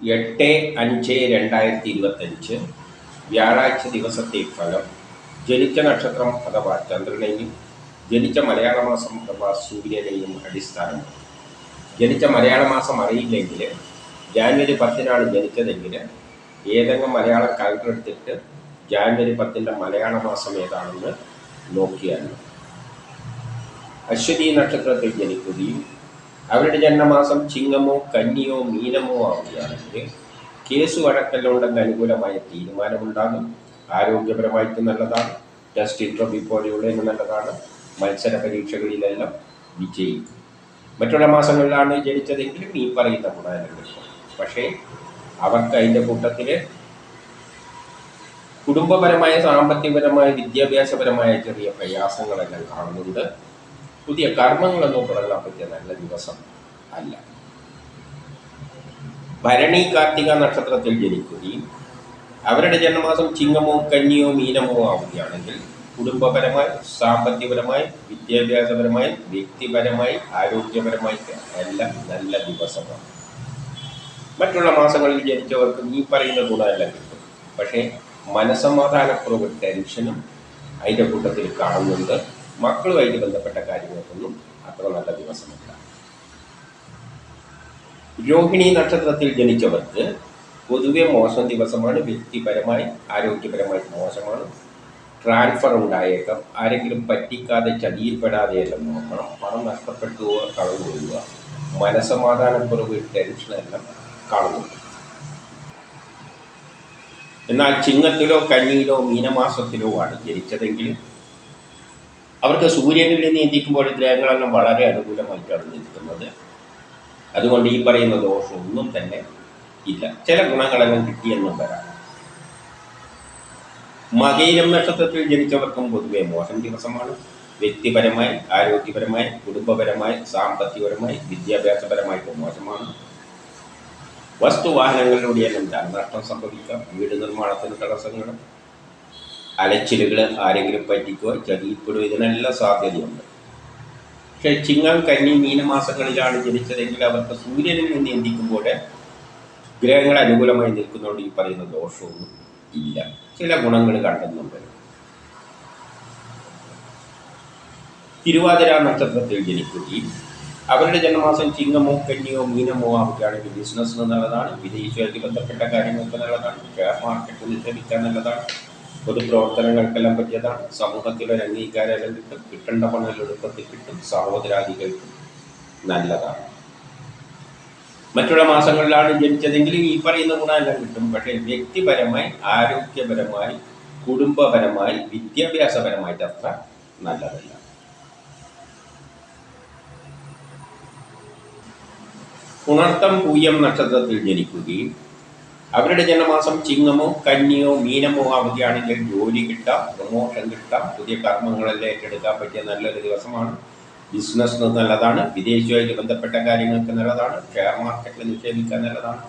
എട്ട് അഞ്ച് രണ്ടായിരത്തി ഇരുപത്തഞ്ച് വ്യാഴാഴ്ച ദിവസത്തെ ഫലം ജനിച്ച നക്ഷത്രം അഥവാ ചന്ദ്രനെയും ജനിച്ച മലയാള മാസം അഥവാ സൂര്യനെയും അടിസ്ഥാനം ജനിച്ച മലയാള മാസം അറിയില്ലെങ്കിൽ ജാനുവരി പത്തിനാണ് ജനിച്ചതെങ്കിൽ ഏതെങ്കിലും മലയാള കാലണ്ടർ എടുത്തിട്ട് ജാനുവരി പത്തിന്റെ മലയാള മാസം ഏതാണെന്ന് നോക്കിയാൽ. അശ്വതി നക്ഷത്രത്തിൽ ജനിക്കുകയും അവരുടെ ജന്മമാസം ചിങ്ങമോ കന്നിയോ മീനമോ ആവുകയാണെങ്കിൽ കേസ് വഴക്കെല്ലാം അനുകൂലമായ തീരുമാനമുണ്ടാകും. ആരോഗ്യപരമായിട്ട് നല്ലതാണ്. ടെസ്റ്റ് ഇൻട്രോബി പോലെയുള്ളതിന് നല്ലതാണ്. മത്സര പരീക്ഷകളിലെല്ലാം വിജയിക്കും മറ്റുള്ള മാസങ്ങളിലാണ് ജനിച്ചതെങ്കിലും ഈ പറയുന്ന ഗുണങ്ങൾ പക്ഷേ അവർക്ക് അതിന്റെ കൂട്ടത്തിൽ കുടുംബപരമായ സാമ്പത്തികപരമായ വിദ്യാഭ്യാസപരമായ ചെറിയ പ്രയാസങ്ങളെല്ലാം കാണുന്നുണ്ട്. പുതിയ കർമ്മങ്ങളൊന്നും തുടങ്ങാൻ പറ്റിയ നല്ല ദിവസം അല്ല. ഭരണി കാർത്തിക നക്ഷത്രത്തിൽ ജനിക്കുകയും അവരുടെ ജന്മമാസം ചിങ്ങമോ കന്നിയോ മീനമോ ആവുകയാണെങ്കിൽ കുടുംബപരമായി സാമ്പത്തികപരമായി വിദ്യാഭ്യാസപരമായി വ്യക്തിപരമായി ആരോഗ്യപരമായി എല്ലാം നല്ല ദിവസമാണ്. മറ്റുള്ള മാസങ്ങളിൽ ജനിച്ചവർക്ക് ഈ പറയുന്ന ഗുണമെല്ലാം കിട്ടും. പക്ഷേ മനസമാധാനക്കുറവ് ടെൻഷനും അതിന്റെ കൂട്ടത്തിൽ കാണുന്നുണ്ട്. മക്കളുമായിട്ട് ബന്ധപ്പെട്ട കാര്യങ്ങൾക്കൊന്നും അത്ര നല്ല ദിവസമല്ല. രോഹിണി നക്ഷത്രത്തിൽ ജനിച്ചവർക്ക് പൊതുവെ മോശം ദിവസമാണ് വ്യക്തിപരമായി ആരോഗ്യപരമായി മോശമാണ്. ട്രാൻസ്ഫർ ഉണ്ടായേക്കാം. ആരെങ്കിലും പറ്റിക്കാതെ ചതിയിൽപ്പെടാതെയെല്ലാം നോക്കണം. പണം നഷ്ടപ്പെട്ടു കളവ് കൊള്ളുക മനസമാധാനക്കുറവ് ടെൻഷനെല്ലാം കാണുന്നുണ്ട് എന്നാൽ ചിങ്ങത്തിലോ കന്നിയിലോ മീനമാസത്തിലോ ആണ് ജനിച്ചതെങ്കിൽ അവർക്ക് സൂര്യനിൽ നീന്തിക്കുമ്പോൾ ഗ്രഹങ്ങളെല്ലാം വളരെ അനുകൂലമായിട്ടാണ് നിൽക്കുന്നത്. അതുകൊണ്ട് ഈ പറയുന്ന ദോഷമൊന്നും തന്നെ ഇല്ല. ചില ഗുണങ്ങളെല്ലാം കിട്ടിയെന്നും വരാം. മകയിരം നക്ഷത്രത്തിൽ ജനിച്ചവർക്കും പൊതുവെ മോശം ദിവസമാണ്. വ്യക്തിപരമായി ആരോഗ്യപരമായി കുടുംബപരമായി സാമ്പത്തികപരമായി വിദ്യാഭ്യാസപരമായിട്ട് മോശമാണ്. വസ്തുവാഹനങ്ങളിലൂടെയെല്ലാം ധനനഷ്ടം സംഭവിക്കാം. വീട് നിർമ്മാണത്തിന് തടസ്സങ്ങൾ അലച്ചിലുകൾ ആരെങ്കിലും പറ്റിക്കോ ചതിയിൽപ്പെടുക ഇതിനെല്ലാം സാധ്യതയുണ്ട്. പക്ഷെ ചിങ്ങം കന്നി മീനമാസങ്ങളിലാണ് ജനിച്ചതെങ്കിൽ അവർക്ക് സൂര്യനിൽ നിന്ന് എന്തിക്കുമ്പോൾ ഗ്രഹങ്ങൾ അനുകൂലമായി നിൽക്കുന്നതുകൊണ്ട് ഈ പറയുന്ന ദോഷമൊന്നും ഇല്ല. ചില ഗുണങ്ങൾ കണ്ടെന്നുണ്ട്. തിരുവാതിര നക്ഷത്രത്തിൽ ജനിക്കുകയും അവരുടെ ജന്മമാസം ചിങ്ങമോ കന്നിയോ മീനമോ ആവുകയാണെങ്കിൽ ബിസിനസ്സിന് നല്ലതാണ്. വിദേശമായിട്ട് ബന്ധപ്പെട്ട കാര്യങ്ങൾക്ക് നല്ലതാണ്. ഷെയർ മാർക്കറ്റ് നിക്ഷേപിക്കാൻ നല്ലതാണ്. പൊതുപ്രവർത്തനങ്ങൾക്കെല്ലാം പറ്റിയതാണ് സമൂഹത്തിലൊരു അംഗീകാരം കിട്ടും കിട്ടേണ്ട പണം എളുപ്പത്തിൽ കിട്ടും. സഹോദരാദികൾക്കും നല്ലതാണ് മറ്റുള്ള മാസങ്ങളിലാണ് ജനിച്ചതെങ്കിൽ ഈ പറയുന്ന ഗുണമെല്ലാം കിട്ടും. പക്ഷേ വ്യക്തിപരമായി ആരോഗ്യപരമായി കുടുംബപരമായി വിദ്യാഭ്യാസപരമായിട്ട് അത്ര നല്ലതല്ല. ഉണർത്തം പൂയം നക്ഷത്രത്തിൽ ജനിക്കുകയും അവരുടെ ജന്മമാസം ചിങ്ങമോ കന്നിയോ മീനമോ ആവുകയാണെങ്കിൽ ജോലി കിട്ടാം പ്രൊമോഷൻ കിട്ടാം പുതിയ കർമ്മങ്ങളെല്ലാം ഏറ്റെടുക്കാൻ പറ്റിയ നല്ലൊരു ദിവസമാണ്. ബിസിനസ് നല്ലതാണ് വിദേശവുമായിട്ട് ബന്ധപ്പെട്ട കാര്യങ്ങൾക്ക് നല്ലതാണ് ഷെയർ മാർക്കറ്റിൽ നിക്ഷേപിക്കാൻ നല്ലതാണ്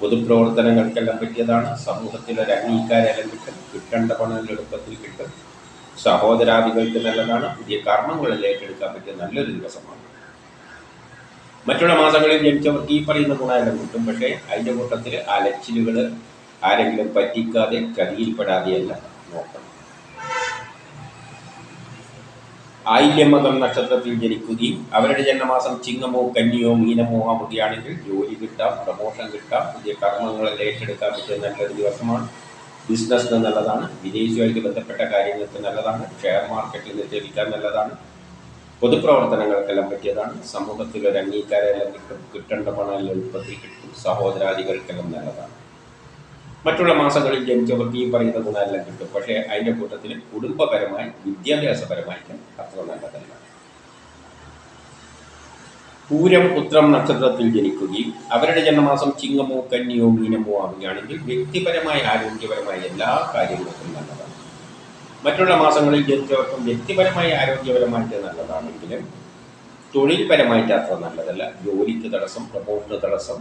പൊതുപ്രവർത്തനങ്ങൾക്കെല്ലാം പറ്റിയതാണ് സമൂഹത്തിലൊരു അംഗീകാരം കിട്ടും കിട്ടേണ്ട പണം എളുപ്പത്തിൽ കിട്ടും. സഹോദരാദികൾക്ക് നല്ലതാണ് പുതിയ കർമ്മങ്ങളെല്ലാം ഏറ്റെടുക്കാൻ പറ്റിയ നല്ലൊരു ദിവസമാണ്. മറ്റുള്ള മാസങ്ങളിൽ ജനിച്ചവർക്ക് ഈ പറയുന്ന ഗുണമെല്ലാം കിട്ടും. പക്ഷേ അതിന്റെ കൂട്ടത്തിൽ അലച്ചിലുകൾ ആരെങ്കിലും പറ്റിക്കാതെ ചതിയിൽപ്പെടാതെയല്ല നോക്കണം. ആയില്യമകം നക്ഷത്രത്തിൽ ജനിക്കുകയും അവരുടെ ജന്മമാസം ചിങ്ങമോ കന്നിയോ മീനമോ ആവുകയാണെങ്കിൽ ജോലി കിട്ടാം പ്രമോഷൻ കിട്ടാം പുതിയ കർമ്മങ്ങളെ ഏറ്റെടുക്കാൻ പറ്റിയ നല്ലൊരു ദിവസമാണ്. ബിസിനസ്സിന് നല്ലതാണ് വിദേശവുമായിട്ട് ബന്ധപ്പെട്ട കാര്യങ്ങൾക്ക് നല്ലതാണ് ഷെയർ മാർക്കറ്റിൽ നിക്ഷേപിക്കാൻ നല്ലതാണ്. പൊതുപ്രവർത്തനങ്ങൾക്കെല്ലാം പറ്റിയതാണ്. സമൂഹത്തിൽ ഒരു അംഗീകാരമെല്ലാം കിട്ടും കിട്ടേണ്ട പണം എളുപ്പത്തിൽ കിട്ടും സഹോദരാദികൾക്കെല്ലാം നല്ലതാണ്. മറ്റുള്ള മാസങ്ങളിൽ ജനിച്ചവർക്ക് ഈ പറയുന്ന ഗുണമെല്ലാം കിട്ടും. പക്ഷേ അതിന്റെ കൂട്ടത്തിൽ കുടുംബപരമായി വിദ്യാഭ്യാസപരമായിട്ടും അത്ര നല്ലതല്ല. പൂരം ഉത്രം നക്ഷത്രത്തിൽ ജനിക്കുകയും അവരുടെ ജന്മമാസം ചിങ്ങമോ കന്നിയോ മീനമോ ആവുകയാണെങ്കിൽ വ്യക്തിപരമായ ആരോഗ്യപരമായ എല്ലാ കാര്യങ്ങൾക്കും നല്ലതാണ്. മറ്റുള്ള മാസങ്ങളിൽ ജനിച്ചവർക്കും വ്യക്തിപരമായി ആരോഗ്യപരമായിട്ട് നല്ലതാണെങ്കിലും തൊഴിൽപരമായിട്ട് അത്ര നല്ലതല്ല. ജോലിക്ക് തടസ്സം പ്രമോഷന് തടസ്സം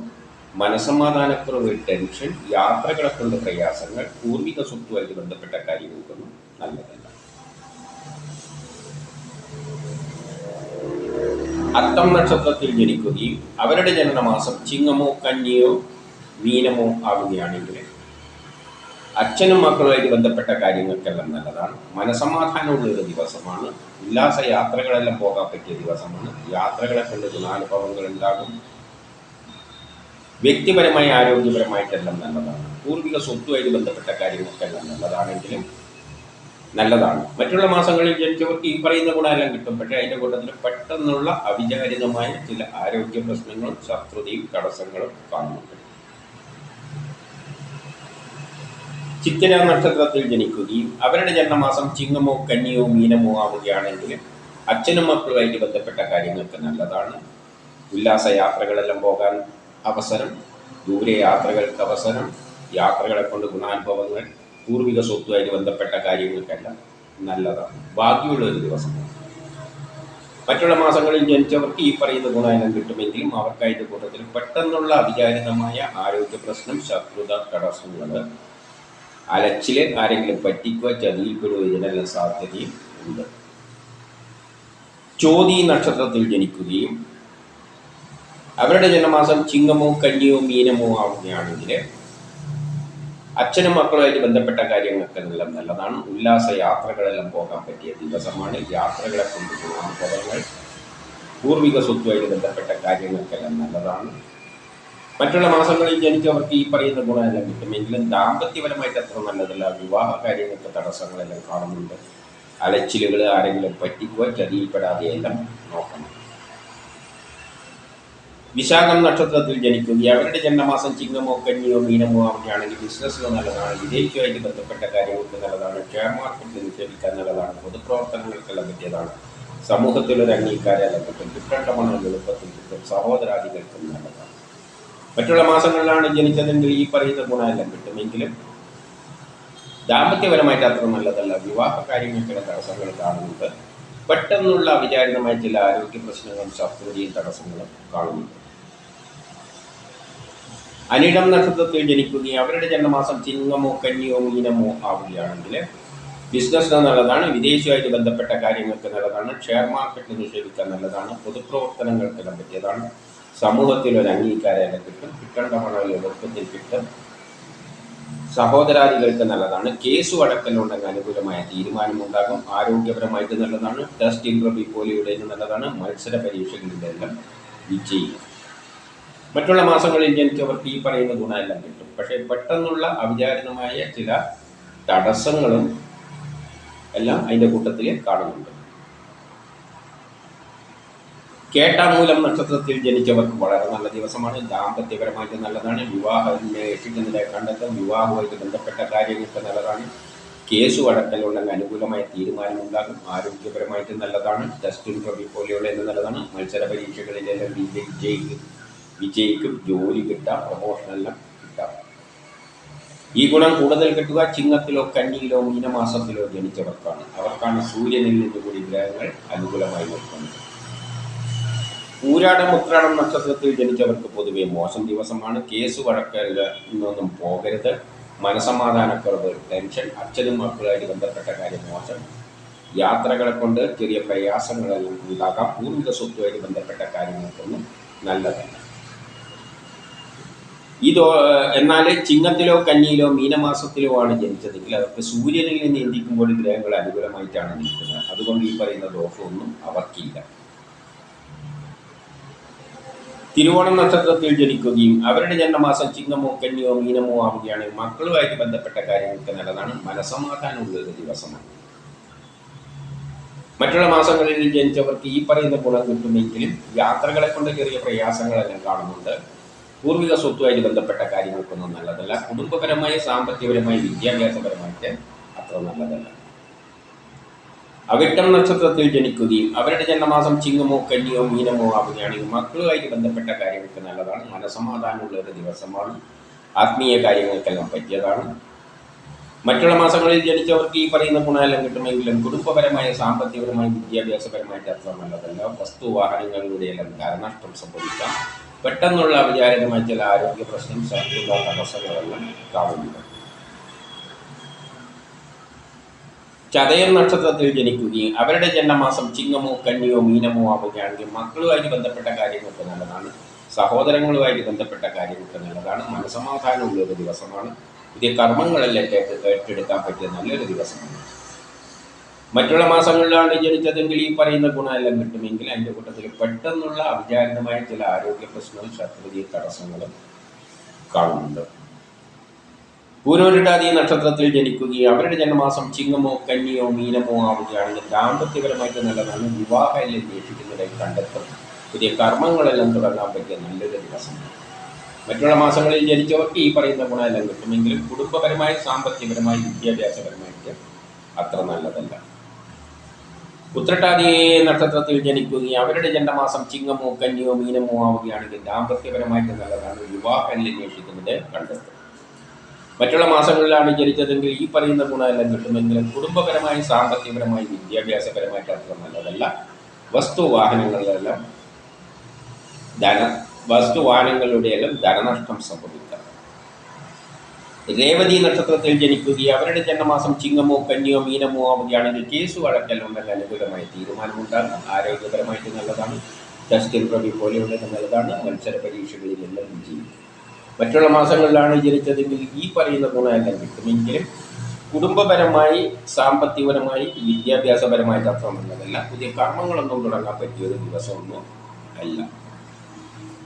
മനസമാധാനക്കുറവ് ടെൻഷൻ യാത്രകളെ കൊണ്ട് പ്രയാസങ്ങൾ പൂർവിക സ്വത്തുമായിട്ട് ബന്ധപ്പെട്ട കാര്യങ്ങൾക്കൊന്നും നല്ലതല്ല. അത്തം നക്ഷത്രത്തിൽ ജനിക്കുകയും അവരുടെ ജനനമാസം ചിങ്ങമോ കന്നിയോ മീനമോ ആവുകയാണെങ്കിൽ അച്ഛനും മക്കളുമായിട്ട് ബന്ധപ്പെട്ട കാര്യങ്ങൾക്കെല്ലാം നല്ലതാണ്. മനസമാധാനമുള്ള ഒരു ദിവസമാണ്. ഉല്ലാസ യാത്രകളെല്ലാം പോകാൻ പറ്റിയ ദിവസമാണ്. യാത്രകളെ കൊണ്ട് ഗുണാനുഭവങ്ങൾ ഉണ്ടാകും വ്യക്തിപരമായി ആരോഗ്യപരമായിട്ടെല്ലാം നല്ലതാണ്. പൂർവിക സ്വത്തുമായിട്ട് ബന്ധപ്പെട്ട കാര്യങ്ങൾക്കെല്ലാം നല്ലതാണെങ്കിലും നല്ലതാണ്. മറ്റുള്ള മാസങ്ങളിൽ ജനിച്ചവർക്ക് ഈ പറയുന്ന ഗുണമെല്ലാം കിട്ടും. പക്ഷേ അതിന്റെ കൂട്ടത്തിൽ പെട്ടെന്നുള്ള അവിചാരിതമായ ചില ആരോഗ്യ പ്രശ്നങ്ങളും ശത്രുതയും തടസ്സങ്ങളും കാണുന്നുണ്ട്. ചിത്തിര നക്ഷത്രത്തിൽ ജനിക്കുകയും അവരുടെ ജന്മമാസം ചിങ്ങമോ കന്നിയോ മീനമോ ആവുകയാണെങ്കിൽ അച്ഛനും മക്കളുമായിട്ട് ബന്ധപ്പെട്ട കാര്യങ്ങൾക്ക് നല്ലതാണ്. ഉല്ലാസ യാത്രകളെല്ലാം പോകാൻ അവസരം ദൂരെ യാത്രകൾക്ക് അവസരം യാത്രകളെ കൊണ്ട് ഗുണാനുഭവങ്ങൾ പൂർവിക സ്വത്തുമായിട്ട് ബന്ധപ്പെട്ട കാര്യങ്ങൾക്കെല്ലാം നല്ലതാണ്. ഭാഗ്യമുള്ള ഒരു ദിവസമാണ് മറ്റുള്ള മാസങ്ങളിൽ ജനിച്ചവർക്ക് ഈ പറയുന്ന ഗുണാനം കിട്ടുമെങ്കിലും അവർക്കായിട്ട് കൂട്ടത്തിൽ പെട്ടെന്നുള്ള അവിചാരിതമായ ആരോഗ്യ പ്രശ്നം ശത്രുത തടസ്സങ്ങൾ അലച്ചിൽ ആരെങ്കിലും പറ്റിക്കുക ചതിയിൽപ്പെടുക ഇതിനെല്ലാം സാധ്യതയും ഉണ്ട്. ചോതി നക്ഷത്രത്തിൽ ജനിക്കുകയും അവരുടെ ജന്മമാസം ചിങ്ങമോ കന്നിയോ മീനമോ ആവുകയാണെങ്കിൽ അച്ഛനും മക്കളുമായിട്ട് ബന്ധപ്പെട്ട കാര്യങ്ങൾക്കെല്ലാം നല്ലതാണ്. ഉല്ലാസ യാത്രകളെല്ലാം പോകാൻ പറ്റിയ ദിവസമാണ്. യാത്രകളെ കൊണ്ടുപോകുന്ന പദങ്ങൾ പൂർവിക സ്വത്തുമായിട്ട് ബന്ധപ്പെട്ട കാര്യങ്ങൾക്കെല്ലാം നല്ലതാണ്. മറ്റുള്ള മാസങ്ങളിൽ ജനിച്ചവർക്ക് ഈ പറയുന്ന ഗുണമെല്ലാം കിട്ടുമെങ്കിലും ദാമ്പത്യപരമായിട്ട് അത്ര നല്ലതല്ല. വിവാഹ കാര്യങ്ങൾക്ക് തടസ്സങ്ങളെല്ലാം കാണുന്നുണ്ട്. അലച്ചിലുകൾ ആരെങ്കിലും പറ്റിക്കുക ചതിയിൽപ്പെടാതെയെല്ലാം നോക്കണം. വിശാഖം നക്ഷത്രത്തിൽ ജനിക്കുകയും അവരുടെ ജന്മമാസം ചിങ്ങമോ കഞ്ഞിയോ മീനമോ അവരാണെങ്കിൽ ബിസിനസ്സിലോ നല്ലതാണ്. വിദേശിയുമായിട്ട് ബന്ധപ്പെട്ട കാര്യങ്ങൾക്ക് നല്ലതാണ്. ഷെയർ മാർക്കറ്റിൽ നിക്ഷേപിക്കാൻ നല്ലതാണ്. പൊതുപ്രവർത്തനങ്ങൾക്കെല്ലാം പറ്റിയതാണ്. സമൂഹത്തിലൊരു അംഗീകാരം കിട്ടും. കിട്ടേണ്ട പണം എളുപ്പത്തിൽ കിട്ടും. സഹോദരാദികൾക്കും നല്ലതാണ്. മറ്റുള്ള മാസങ്ങളിലാണ് ജനിച്ചതെങ്കിൽ ഈ പറയുന്ന ഗുണമെല്ലാം കിട്ടുമെങ്കിലും ദാമ്പത്യപരമായിട്ട് അത്ര നല്ലതല്ല. വിവാഹ കാര്യങ്ങൾക്കുള്ള തടസ്സങ്ങൾ കാണുന്നുണ്ട്. പെട്ടെന്നുള്ള അവിചാരിതമായ ചില ആരോഗ്യ പ്രശ്നങ്ങളും ശത്രുതയും തടസ്സങ്ങളും കാണുന്നുണ്ട്. അനിടം നക്ഷത്രത്തിൽ ജനിക്കുകയും അവരുടെ ജന്മമാസം ചിങ്ങമോ കന്നിയോ മീനമോ ആവുകയാണെങ്കിൽ ബിസിനസ്സിന് നല്ലതാണ് വിദേശിയുമായിട്ട് ബന്ധപ്പെട്ട കാര്യങ്ങൾക്ക് നല്ലതാണ് ഷെയർ മാർക്കറ്റിൽ നിക്ഷേപിക്കാൻ നല്ലതാണ് പൊതുപ്രവർത്തനങ്ങൾക്ക് പറ്റിയതാണ്. സമൂഹത്തിൽ ഒരു അംഗീകാരം കിട്ടും. കിട്ടേണ്ട പണം എളുപ്പത്തിൽ കിട്ടും. സഹോദരാദികൾക്ക് നല്ലതാണ്. കേസ് അടക്കലുണ്ടെങ്കിൽ അനുകൂലമായ തീരുമാനമുണ്ടാകും. ആരോഗ്യപരമായിട്ട് നല്ലതാണ്. ടെസ്റ്റ് ഇൻട്രവ്യൂ പോലെയുടേത് നല്ലതാണ്. മത്സര പരീക്ഷകളിലെല്ലാം വിജയിക്കും മറ്റുള്ള മാസങ്ങളിൽ ജനിച്ചവർക്ക് ഈ പറയുന്ന ഗുണമെല്ലാം കിട്ടും. പക്ഷേ പെട്ടെന്നുള്ള അവിചാരിതമായ ചില തടസ്സങ്ങളും എല്ലാം അതിന്റെ കൂട്ടത്തിൽ കാണുന്നുണ്ട്. കേട്ടാമൂലം നക്ഷത്രത്തിൽ ജനിച്ചവർക്ക് വളരെ നല്ല ദിവസമാണ്. ദാമ്പത്യപരമായിട്ട് നല്ലതാണ്. വിവാഹം അന്വേഷിക്കുന്നതിനെ കണ്ടെത്തും വിവാഹവുമായിട്ട് ബന്ധപ്പെട്ട കാര്യങ്ങൾക്ക് നല്ലതാണ്. കേസ് അടക്കലുണ്ടെങ്കിൽ അനുകൂലമായ തീരുമാനമുണ്ടാകും. ആരോഗ്യപരമായിട്ട് നല്ലതാണ്. ടെസ്റ്റ് ഇന്റർവ്യൂ പോലെയുള്ള നല്ലതാണ്. മത്സര പരീക്ഷകളിലെല്ലാം വിജയിക്കും വിജയിക്കും. ജോലി കിട്ടാം. പ്രൊമോഷനെല്ലാം കിട്ടാം. ഈ ഗുണം കൂടുതൽ കിട്ടുക ചിങ്ങത്തിലോ കന്നിയിലോ മീനമാസത്തിലോ ജനിച്ചവർക്കാണ്. അവർക്കാണ് സൂര്യനിൽ നിന്നുകൂടി ഗ്രഹങ്ങൾ അനുകൂലമായി നിൽക്കുന്നത്. പൂരാടം ഉത്രാടം നക്ഷത്രത്തിൽ ജനിച്ചവർക്ക് പൊതുവെ മോശം ദിവസമാണ്. കേസ് വഴക്കല്ല ഇന്നൊന്നും പോകരുത്. മനസമാധാനക്കുറവ് ടെൻഷൻ അച്ഛനും മക്കളുമായിട്ട് ബന്ധപ്പെട്ട കാര്യം മോശം. യാത്രകളെ കൊണ്ട് ചെറിയ പ്രയാസങ്ങളെല്ലാം ഉണ്ടാകാം. പൂർവിക സ്വത്തുമായിട്ട് ബന്ധപ്പെട്ട കാര്യങ്ങൾക്കൊന്നും നല്ലതല്ല. ഇതോ എന്നാൽ ചിങ്ങത്തിലോ കന്നിയിലോ മീനമാസത്തിലോ ആണ് ജനിച്ചതെങ്കിൽ അവർക്ക് സൂര്യനിൽ നിന്ന് എന്തിക്കുമ്പോൾ ഗ്രഹങ്ങൾ അനുകൂലമായിട്ടാണ് നിൽക്കുന്നത്. അതുകൊണ്ട് ഈ പറയുന്ന ദോഷമൊന്നും അവർക്കില്ല. തിരുവോണം നക്ഷത്രത്തിൽ ജനിക്കുകയും അവരുടെ ജന്മമാസം ചിങ്ങമോ കന്യോ മീനമോ ആവുകയാണെങ്കിൽ മക്കളുമായിട്ട് ബന്ധപ്പെട്ട കാര്യങ്ങൾക്ക് നല്ലതാണ്. മനസമാധാനമുള്ള ദിവസമാണ്. മറ്റുള്ള മാസങ്ങളിൽ ജനിച്ചവർക്ക് ഈ പറയുന്ന ഗുണം കിട്ടുമെങ്കിലും യാത്രകളെ കൊണ്ട് ചെറിയ പ്രയാസങ്ങളെല്ലാം കാണുന്നുണ്ട്. പൂർവിക സ്വത്തുമായിട്ട് ബന്ധപ്പെട്ട കാര്യങ്ങൾക്കൊന്നും നല്ലതല്ല. കുടുംബപരമായി സാമ്പത്തികപരമായി വിദ്യാഭ്യാസപരമായിട്ട് അത്ര നല്ലതല്ല. അവിട്ടം നക്ഷത്രത്തിൽ ജനിക്കുകയും അവരുടെ ജന്മമാസം ചിങ്ങമോ കന്നിയോ മീനമോ ആവുകയാണെങ്കിൽ മക്കളുമായിട്ട് ബന്ധപ്പെട്ട കാര്യങ്ങൾക്ക് നല്ലതാണ്. മനസമാധാനമുള്ള ഒരു ദിവസമാണ്. ആത്മീയ കാര്യങ്ങൾക്കെല്ലാം പറ്റിയതാണ്. മറ്റുള്ള മാസങ്ങളിൽ ജനിച്ചവർക്ക് ഈ പറയുന്ന ഗുണമെല്ലാം കിട്ടുമെങ്കിലും കുടുംബപരമായ സാമ്പത്തികപരമായ വിദ്യാഭ്യാസപരമായിട്ട് അത്ര നല്ലതല്ല. വസ്തു വാഹനങ്ങളിലൂടെയെല്ലാം കാരണനഷ്ടം സംഭവിക്കാം. പെട്ടെന്നുള്ള അവിചാരിതമായ ചില ആരോഗ്യ പ്രശ്നം ശത്രുത തടസ്സങ്ങളെല്ലാം കാണുന്നുണ്ട് ചതയം നക്ഷത്രത്തിൽ ജനിക്കുകയും അവരുടെ ജന്മമാസം ചിങ്ങമോ കന്നിയോ മീനമോ ആവുകയാണെങ്കിൽ മക്കളുമായിട്ട് ബന്ധപ്പെട്ട കാര്യങ്ങൾക്ക് നല്ലതാണ്. സഹോദരങ്ങളുമായിട്ട് ബന്ധപ്പെട്ട കാര്യങ്ങൾക്ക് നല്ലതാണ്. മനസമാധാനമുള്ള ഒരു ദിവസമാണ്. പുതിയ കർമ്മങ്ങളെല്ലാം ഏറ്റ- ഏറ്റെടുക്കാൻ പറ്റിയ നല്ലൊരു ദിവസമാണ്. മറ്റുള്ള മാസങ്ങളിലാണ് ജനിച്ചതെങ്കിൽ ഈ പറയുന്ന ഗുണമെല്ലാം കിട്ടുമെങ്കിൽ അതിന്റെ കൂട്ടത്തിൽ പെട്ടെന്നുള്ള അവിചാരിതമായ ചില ആരോഗ്യ പ്രശ്നവും ശത്രുതീയ തടസ്സങ്ങളും കാണുന്നുണ്ട്. പൂരോരുട്ടാതി നക്ഷത്രത്തിൽ ജനിക്കുകയും അവരുടെ ജന്മമാസം ചിങ്ങമോ കന്നിയോ മീനമോ ആവുകയാണെങ്കിൽ ദാമ്പത്യപരമായിട്ട് നല്ലതാണ് വിവാഹമെല്ലാം അന്വേഷിക്കുന്നതായി കണ്ടെത്തും. പുതിയ കർമ്മങ്ങളെല്ലാം തുടങ്ങാൻ പറ്റിയ നല്ലൊരു ദിവസമാണ് മറ്റുള്ള മാസങ്ങളിൽ ജനിച്ചവർക്ക് ഈ പറയുന്ന ഗുണമെല്ലാം കിട്ടുമെങ്കിലും കുടുംബപരമായി സാമ്പത്തികപരമായി വിദ്യാഭ്യാസപരമായിട്ട് അത്ര നല്ലതല്ല. ഉത്രട്ടാതി നക്ഷത്രത്തിൽ ജനിക്കുകയും അവരുടെ ജന്മമാസം ചിങ്ങമോ കന്നിയോ മീനമോ ആവുകയാണെങ്കിൽ ദാമ്പത്യപരമായിട്ട് നല്ലതാണ് വിവാഹം അന്വേഷിക്കുന്നത് കണ്ടെത്തും. മറ്റുള്ള മാസങ്ങളിലാണ് ജനിച്ചതെങ്കിൽ ഈ പറയുന്ന ഗുണമെല്ലാം കിട്ടുമെങ്കിലും കുടുംബപരമായി സാമ്പത്തികപരമായി വിദ്യാഭ്യാസപരമായിട്ട് അത്ര നല്ലതല്ല. വസ്തു വാഹനങ്ങളിലെല്ലാം ധന വസ്തു വാഹനങ്ങളുടെയെല്ലാം ധനനഷ്ടം സംഭവിക്കാം. രേവതി നക്ഷത്രത്തിൽ ജനിക്കുകയും അവരുടെ ജന്മമാസം ചിങ്ങമോ കന്നിയോ മീനമോ ആവുകയാണെങ്കിൽ കേസ് നല്ല അനുകൂലമായ തീരുമാനമുണ്ടാകും. ആരോഗ്യപരമായിട്ട് നല്ലതാണ്. ടെസ്റ്റ് പ്രവി പോലെയുള്ളത് നല്ലതാണ്. മത്സര പരീക്ഷകളിലെല്ലാം വിജയിക്കും. മറ്റുള്ള മാസങ്ങളിലാണ് ജനിച്ചതെങ്കിൽ ഈ പറയുന്ന ഗുണമെല്ലാം കിട്ടുമെങ്കിലും കുടുംബപരമായി സാമ്പത്തികപരമായി വിദ്യാഭ്യാസപരമായി അത്ര നല്ലതല്ല. പുതിയ കർമ്മങ്ങളൊന്നും തുടങ്ങാൻ പറ്റിയ ഒരു ദിവസമൊന്നും അല്ല.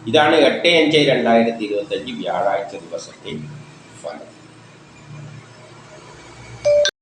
ഇതാണ് എട്ട് അഞ്ച് രണ്ടായിരത്തി ഇരുപത്തഞ്ച് വ്യാഴാഴ്ച ദിവസത്തെ ഫലം.